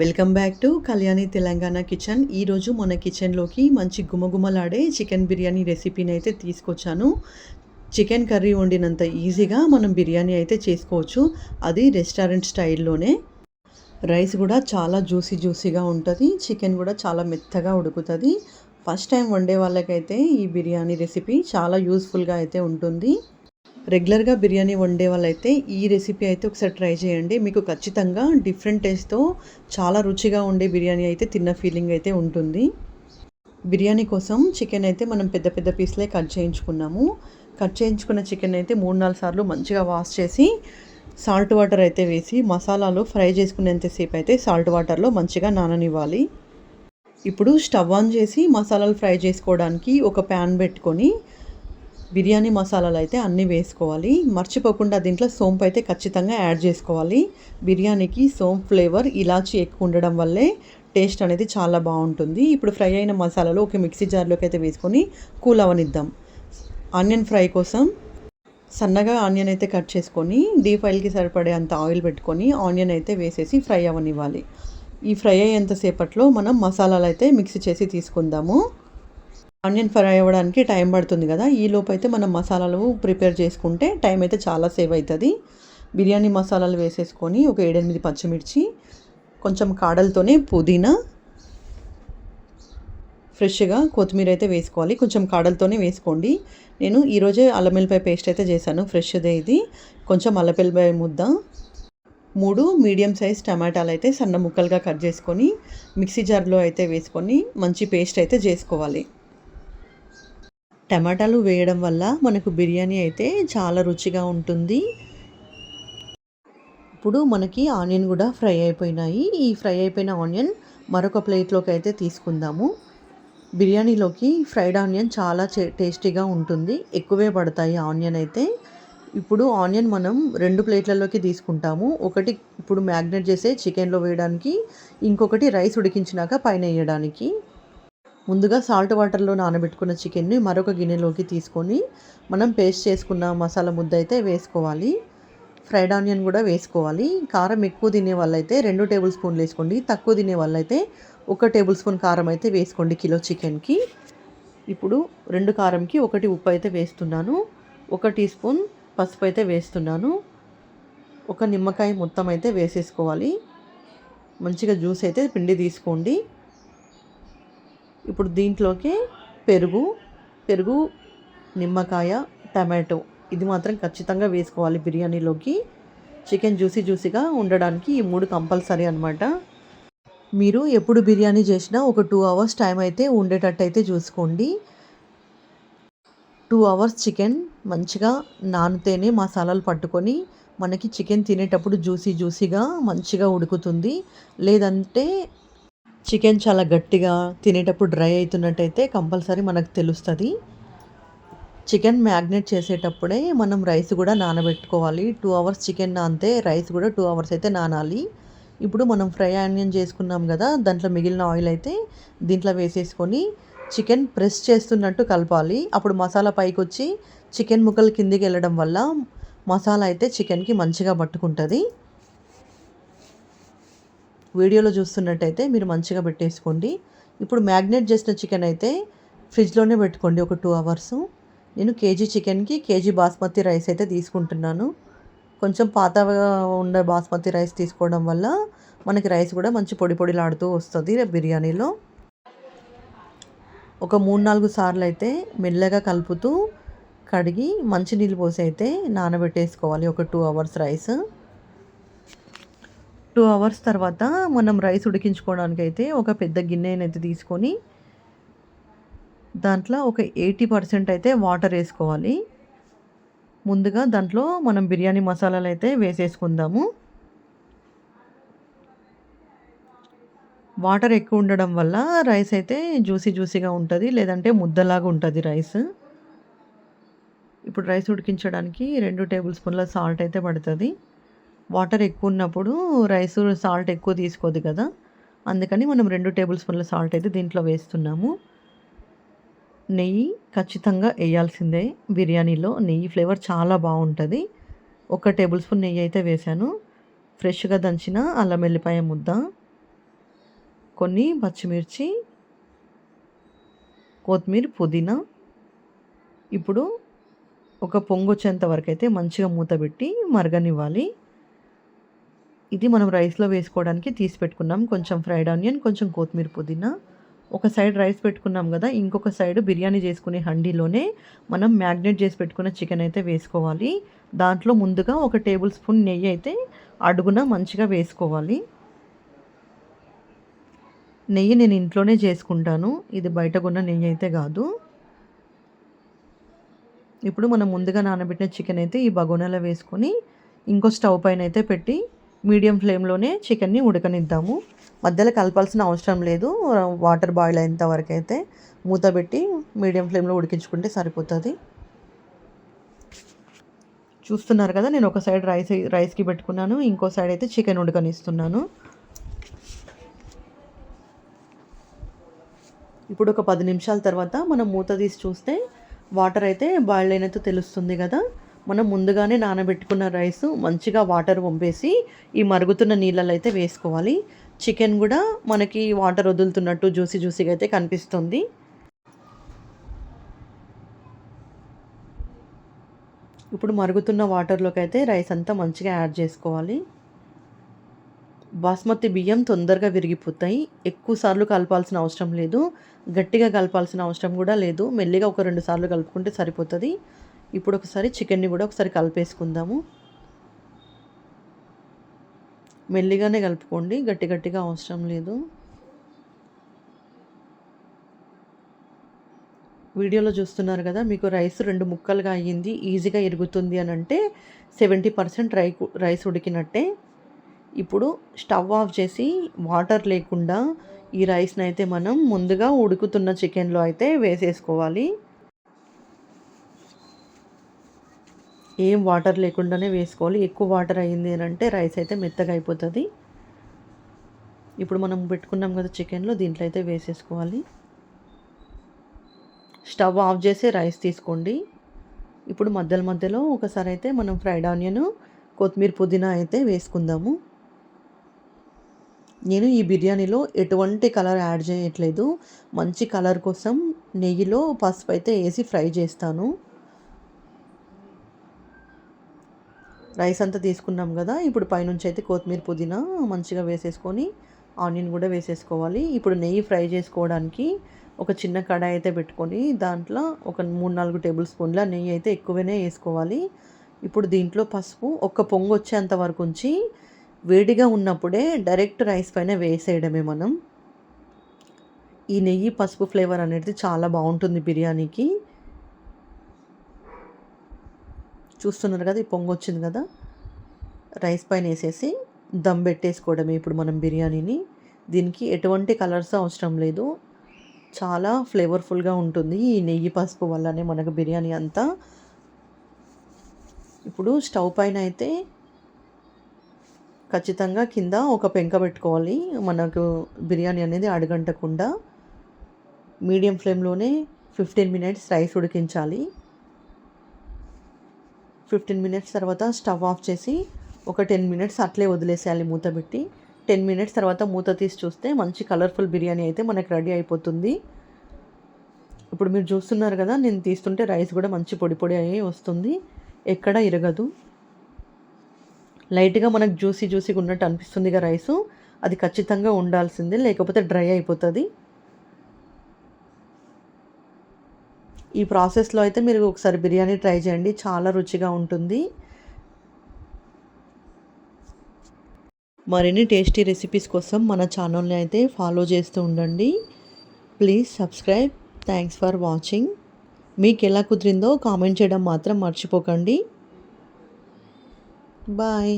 Welcome back to Kalyani Telangana kitchen ఈరోజు మన కిచెన్లోకి మంచి గుమగుమలాడే చికెన్ బిర్యానీ రెసిపీని అయితే తీసుకొచ్చాను. చికెన్ కర్రీ వండినంత ఈజీగా మనం బిర్యానీ అయితే చేసుకోవచ్చు. అది రెస్టారెంట్ స్టైల్లోనే రైస్ కూడా చాలా జ్యూసీ జ్యూసీగా ఉంటుంది. చికెన్ కూడా చాలా మెత్తగా ఉడుకుతుంది. ఫస్ట్ టైం వండే వాళ్ళకైతే ఈ బిర్యానీ రెసిపీ చాలా యూస్ఫుల్గా అయితే ఉంటుంది. రెగ్యులర్గా బిర్యానీ వండే వాళ్ళైతే ఈ రెసిపీ అయితే ఒకసారి ట్రై చేయండి. మీకు ఖచ్చితంగా డిఫరెంట్ టేస్ట్తో చాలా రుచిగా ఉండే బిర్యానీ అయితే తిన్న ఫీలింగ్ అయితే ఉంటుంది. బిర్యానీ కోసం చికెన్ అయితే మనం పెద్ద పెద్ద పీస్లే కట్ చేయించుకున్నాము. కట్ చేయించుకున్న చికెన్ అయితే మూడు నాలుగు సార్లు మంచిగా వాష్ చేసి సాల్ట్ వాటర్ అయితే వేసి మసాలాలు ఫ్రై చేసుకునేంతసేపు అయితే సాల్ట్ వాటర్లో మంచిగా నాననివ్వాలి. ఇప్పుడు స్టవ్ ఆన్ చేసి మసాలాలు ఫ్రై చేసుకోవడానికి ఒక ప్యాన్ పెట్టుకొని బిర్యానీ మసాలాలు అయితే అన్నీ వేసుకోవాలి. మర్చిపోకుండా దీంట్లో సోంపు అయితే ఖచ్చితంగా యాడ్ చేసుకోవాలి. బిర్యానీకి సోంపు ఫ్లేవర్ ఇలాచి ఎక్కువ ఉండడం వల్లే టేస్ట్ అనేది చాలా బాగుంటుంది. ఇప్పుడు ఫ్రై అయిన మసాలాలు ఒక మిక్సీ జార్లోకి అయితే వేసుకొని కూల్ అవనిద్దాం. ఆనియన్ ఫ్రై కోసం సన్నగా ఆనియన్ అయితే కట్ చేసుకొని డీప్ ఆయిల్కి సరిపడే అంత ఆయిల్ పెట్టుకొని ఆనియన్ అయితే వేసేసి ఫ్రై అవనివ్వాలి. ఈ ఫ్రై అయ్యేంతసేపట్లో మనం మసాలాలు అయితే మిక్స్ చేసి తీసుకుందాము. ఆనియన్ ఫ్రై అవ్వడానికి టైం పడుతుంది కదా. ఈ అయితే మనం మసాలాలు ప్రిపేర్ చేసుకుంటే టైం అయితే చాలా సేవ్ అవుతుంది బిర్యానీ మసాలాలు వేసేసుకొని ఒక ఏడెనిమిది పచ్చిమిర్చి కొంచెం కాడలతోనే పుదీనా ఫ్రెష్గా కొత్తిమీర అయితే వేసుకోవాలి. కొంచెం కాడలతోనే వేసుకోండి. నేను ఈరోజే అల్లమెల్లిపాయ పేస్ట్ అయితే చేశాను ఫ్రెష్దే ఇది. కొంచెం అల్లపెల్లిపాయ ముద్ద మూడు మీడియం సైజ్ టమాటాలు అయితే సన్న ముక్కలుగా కట్ చేసుకొని మిక్సీ జార్లో అయితే వేసుకొని మంచి పేస్ట్ అయితే చేసుకోవాలి. టమాటాలు వేయడం వల్ల మనకు బిర్యానీ అయితే చాలా రుచిగా ఉంటుంది. ఇప్పుడు మనకి ఆనియన్ కూడా ఫ్రై అయిపోయినాయి. ఈ ఫ్రై అయిపోయిన ఆనియన్ మరొక ప్లేట్లోకి అయితే తీసుకుందాము. బిర్యానీలోకి ఫ్రైడ్ ఆనియన్ చాలా టేస్టీగా ఉంటుంది. ఎక్కువే పడతాయి ఆనియన్ అయితే. ఇప్పుడు ఆనియన్ మనం రెండు ప్లేట్లలోకి తీసుకుంటాము. ఒకటి ఇప్పుడు మ్యాగ్నేట్ చేసే చికెన్లో వేయడానికి ఇంకొకటి రైస్ ఉడికించినాక పైన వేయడానికి. ముందుగా సాల్ట్ వాటర్లో నానబెట్టుకున్న చికెన్ని మరొక గిన్నెలోకి తీసుకొని మనం పేస్ట్ చేసుకున్న మసాలా ముద్ద అయితే వేసుకోవాలి. ఫ్రైడ్ ఆనియన్ కూడా వేసుకోవాలి. కారం ఎక్కువ తినే వాళ్ళైతే రెండు టేబుల్ స్పూన్లు వేసుకోండి. తక్కువ తినే వాళ్ళైతే ఒక టేబుల్ స్పూన్ కారం అయితే వేసుకోండి కిలో చికెన్కి ఇప్పుడు రెండు కారంకి ఒకటి ఉప్పు అయితే వేస్తున్నాను. ఒక టీ స్పూన్ పసుపు అయితే వేస్తున్నాను. ఒక నిమ్మకాయ మొత్తం అయితే వేసేసుకోవాలి. మంచిగా జ్యూస్ అయితే పిండి తీసుకోండి. ఇప్పుడు దీంట్లోకి పెరుగు పెరుగు నిమ్మకాయ టమాటో. ఇది మాత్రం ఖచ్చితంగా వేసుకోవాలి బిర్యానీలోకి. చికెన్ జ్యూసీ జ్యూసీగా ఉండడానికి ఈ మూడు కంపల్సరీ అనమాట మీరు ఎప్పుడు బిర్యానీ చేసినా ఒక టూ అవర్స్ టైం అయితే ఉండేటట్టు అయితే చూసుకోండి. టూ అవర్స్ చికెన్ మంచిగా నానితేనే మసాలాలు పట్టుకొని మనకి చికెన్ తినేటప్పుడు జ్యూసీ జ్యూసీగా మంచిగా ఉడుకుతుంది. లేదంటే చికెన్ చాలా గట్టిగా తినేటప్పుడు డ్రై అవుతున్నట్టయితే కంపల్సరీ మనకు తెలుస్తుంది. చికెన్ మ్యాగ్నేట్ చేసేటప్పుడే మనం రైస్ కూడా నానబెట్టుకోవాలి. టూ అవర్స్ చికెన్ నానితే రైస్ కూడా టూ అవర్స్ అయితే నానాలి. ఇప్పుడు మనం ఫ్రై ఆనియన్ చేసుకున్నాం కదా దాంట్లో మిగిలిన ఆయిల్ అయితే దీంట్లో వేసేసుకొని చికెన్ ప్రెస్ చేస్తున్నట్టు కలపాలి. అప్పుడు మసాలా పైకి వచ్చి చికెన్ ముక్కలు కిందికి వెళ్ళడం వల్ల మసాలా అయితే చికెన్కి మంచిగా పట్టుకుంటుంది. వీడియోలో చూస్తున్నట్టయితే మీరు మంచిగా పెట్టేసుకోండి. ఇప్పుడు మ్యాగ్నేట్ చేసిన చికెన్ అయితే ఫ్రిడ్జ్లోనే పెట్టుకోండి ఒక టూ అవర్స్. నేను కేజీ చికెన్కి కేజీ బాస్మతి రైస్ అయితే తీసుకుంటున్నాను. కొంచెం పాతగా ఉన్న బాస్మతి రైస్ తీసుకోవడం వల్ల మనకి రైస్ కూడా మంచి పొడి పొడిలాడుతూ వస్తుంది బిర్యానీలో. ఒక మూడు నాలుగు సార్లు అయితే మెల్లగా కలుపుతూ కడిగి మంచినీళ్ళు పోసి అయితే నానబెట్టేసుకోవాలి ఒక two hours rice. Two hours తర్వాత మనం రైస్ ఉడికించుకోవడానికి అయితే ఒక పెద్ద గిన్నెనైతే తీసుకొని దాంట్లో ఒక ఎయిటీ పర్సెంట్ అయితే వాటర్ వేసుకోవాలి. ముందుగా దాంట్లో మనం బిర్యానీ మసాలాలు అయితే వేసేసుకుందాము. వాటర్ ఎక్కువ ఉండడం వల్ల రైస్ అయితే జ్యూసీ జ్యూసీగా ఉంటుంది లేదంటే ముద్దలాగా ఉంటుంది రైస్. ఇప్పుడు రైస్ ఉడికించడానికి రెండు టేబుల్ స్పూన్ల సాల్ట్ అయితే పడుతుంది. వాటర్ ఎక్కువ ఉన్నప్పుడు రైస్ సాల్ట్ ఎక్కువ తీసుకోదు కదా. అందుకని మనం రెండు టేబుల్ స్పూన్ల సాల్ట్ అయితే దీంట్లో వేస్తున్నాము. నెయ్యి ఖచ్చితంగా వేయాల్సిందే. బిర్యానీలో నెయ్యి ఫ్లేవర్ చాలా బాగుంటుంది. ఒక టేబుల్ స్పూన్ నెయ్యి అయితే వేసాను ఫ్రెష్గా దంచిన అల్లం వెల్లిపాయ ముద్ద కొన్ని పచ్చిమిర్చి కొత్తిమీర పుదీనా. ఇప్పుడు ఒక పొంగు వచ్చేంత వరకు అయితే మంచిగా మూత పెట్టి మరగనివ్వాలి. ఇది మనం రైస్లో వేసుకోవడానికి తీసి పెట్టుకున్నాం. కొంచెం ఫ్రైడ్ ఆనియన్ కొంచెం కొత్తిమీర పుదీనా. ఒక సైడ్ రైస్ పెట్టుకున్నాం కదా ఇంకొక సైడ్ బిర్యానీ చేసుకునే హండీలోనే మనం మ్యాగ్నేట్ చేసి పెట్టుకున్న చికెన్ అయితే వేసుకోవాలి. దాంట్లో ముందుగా ఒక టేబుల్ స్పూన్ నెయ్యి అయితే అడుగున మంచిగా వేసుకోవాలి. నెయ్యి నేను ఇంట్లోనే చేసుకుంటాను. ఇది బయట కొన్న నెయ్యి అయితే కాదు. ఇప్పుడు మనం ముందుగా నానబెట్టిన చికెన్ అయితే ఈ బగోనాలో వేసుకొని ఇంకో స్టవ్ పైన అయితే పెట్టి మీడియం ఫ్లేమ్లోనే చికెన్ని ఉడకనిద్దాము. మధ్యలో కలపాల్సిన అవసరం లేదు. వాటర్ బాయిల్ అయ్యేంత వరకు అయితే మూత పెట్టి మీడియం ఫ్లేమ్లో ఉడికించుకుంటే సరిపోతుంది. చూస్తున్నారు కదా నేను ఒక సైడ్ రైస్ రైస్కి పెట్టుకున్నాను. ఇంకో సైడ్ అయితే చికెన్ ఉడకనిస్తున్నాను. ఇప్పుడు ఒక పది నిమిషాల తర్వాత మనం మూత తీసి చూస్తే వాటర్ అయితే బాయిల్ అయినట్టు తెలుస్తుంది కదా. మనం ముందుగానే నానబెట్టుకున్న రైస్ మంచిగా వాటర్ పంపేసి ఈ మరుగుతున్న నీళ్ళలో అయితే వేసుకోవాలి. చికెన్ కూడా మనకి వాటర్ వదులుతున్నట్టు జ్యూసీ జ్యూసీగా అయితే కనిపిస్తుంది. ఇప్పుడు మరుగుతున్న వాటర్లోకి అయితే రైస్ అంతా మంచిగా యాడ్ చేసుకోవాలి. బాస్మతి బియ్యం తొందరగా విరిగిపోతాయి. ఎక్కువ సార్లు కలపాల్సిన అవసరం లేదు. గట్టిగా కలపాల్సిన అవసరం కూడా లేదు. మెల్లిగా ఒక రెండు సార్లు కలుపుకుంటే సరిపోతుంది. ఇప్పుడు ఒకసారి చికెన్ని కూడా ఒకసారి కలిపేసుకుందాము. మెల్లిగానే కలుపుకోండి గట్టి గట్టిగా అవసరం లేదు. వీడియోలో చూస్తున్నారు కదా మీకు రైస్ రెండు ముక్కలుగా అయ్యింది ఈజీగా ఎరుగుతుంది అని అంటే సెవెంటీ పర్సెంట్ రై రైస్ ఉడికినట్టే. ఇప్పుడు స్టవ్ ఆఫ్ చేసి వాటర్ లేకుండా ఈ రైస్ని అయితే మనం ముందుగా ఉడుకుతున్న చికెన్లో అయితే వేసేసుకోవాలి. ఏం వాటర్ లేకుండానే వేసుకోవాలి. ఎక్కువ వాటర్ అయ్యింది అని అంటే రైస్ అయితే మెత్తగా అయిపోతుంది. ఇప్పుడు మనం పెట్టుకున్నాం కదా చికెన్లో దీంట్లో అయితే వేసేసుకోవాలి. స్టవ్ ఆఫ్ చేసి రైస్ తీసుకోండి. ఇప్పుడు మధ్యలో మధ్యలో ఒకసారి అయితే మనం ఫ్రైడ్ ఆనియన్ కొత్తిమీర పుదీనా అయితే వేసుకుందాము. నేను ఈ బిర్యానీలో ఎటువంటి కలర్ యాడ్ చేయట్లేదు. మంచి కలర్ కోసం నెయ్యిలో పసుపు అయితే వేసి ఫ్రై చేస్తాను. రైస్ అంతా తీసుకున్నాం కదా ఇప్పుడు పైనుంచి అయితే కొత్తిమీర పుదీనా మంచిగా వేసేసుకొని ఆనియన్ కూడా వేసేసుకోవాలి. ఇప్పుడు నెయ్యి ఫ్రై చేసుకోవడానికి ఒక చిన్న కడాయి అయితే పెట్టుకొని దాంట్లో ఒక మూడు నాలుగు టేబుల్ స్పూన్ల నెయ్యి అయితే ఎక్కువనే వేసుకోవాలి. ఇప్పుడు దీంట్లో పసుపు ఒక పొంగు వచ్చేంత వరకు ఉంచి వేడిగా ఉన్నప్పుడే డైరెక్ట్ రైస్ పైన వేసేయడమే మనం. ఈ నెయ్యి పసుపు ఫ్లేవర్ అనేది చాలా బాగుంటుంది బిర్యానీకి. చూస్తున్నారు కదా ఈ పొంగు వచ్చింది కదా. రైస్ పైన వేసేసి దమ్ పెట్టేసుకోవడమే ఇప్పుడు మనం బిర్యానీని. దీనికి ఎటువంటి కలర్స్ అవసరం లేదు. చాలా ఫ్లేవర్ఫుల్గా ఉంటుంది ఈ నెయ్యి పసుపు వల్లనే మనకు బిర్యానీ అంతా. ఇప్పుడు స్టవ్ పైన అయితే ఖచ్చితంగా కింద ఒక పెంక పెట్టుకోవాలి. మనకు బిర్యానీ అనేది అడగంటకుండా మీడియం ఫ్లేమ్లోనే ఫిఫ్టీన్ మినిట్స్ రైస్ ఉడికించాలి. ఫిఫ్టీన్ మినిట్స్ తర్వాత స్టవ్ ఆఫ్ చేసి ఒక టెన్ మినిట్స్ అట్లే వదిలేసేయాలి మూత పెట్టి. టెన్ మినిట్స్ తర్వాత మూత తీసి చూస్తే మంచి కలర్ఫుల్ బిర్యానీ అయితే మనకు రెడీ అయిపోతుంది. ఇప్పుడు మీరు చూస్తున్నారు కదా నేను తీస్తుంటే రైస్ కూడా మంచి పొడి పొడి అయ్యి వస్తుంది. ఎక్కడ ఇరగదు. లైట్గా మనకు జ్యూసీ జ్యూసీగా ఉన్నట్టు అనిపిస్తుందిగా రైసు. అది ఖచ్చితంగా ఉండాల్సిందే లేకపోతే డ్రై అయిపోతుంది. ఈ ప్రాసెస్లో అయితే మీరు ఒకసారి బిర్యానీ ట్రై చేయండి. చాలా రుచిగా ఉంటుంది. మరిన్ని టేస్టీ రెసిపీస్ కోసం మన ఛానల్ని అయితే ఫాలో చేస్తూ ఉండండి. Please subscribe. Thanks for watching. మీకు ఎలా కుదిరిందో కామెంట్ చేయడం మాత్రం మర్చిపోకండి. బాయ్.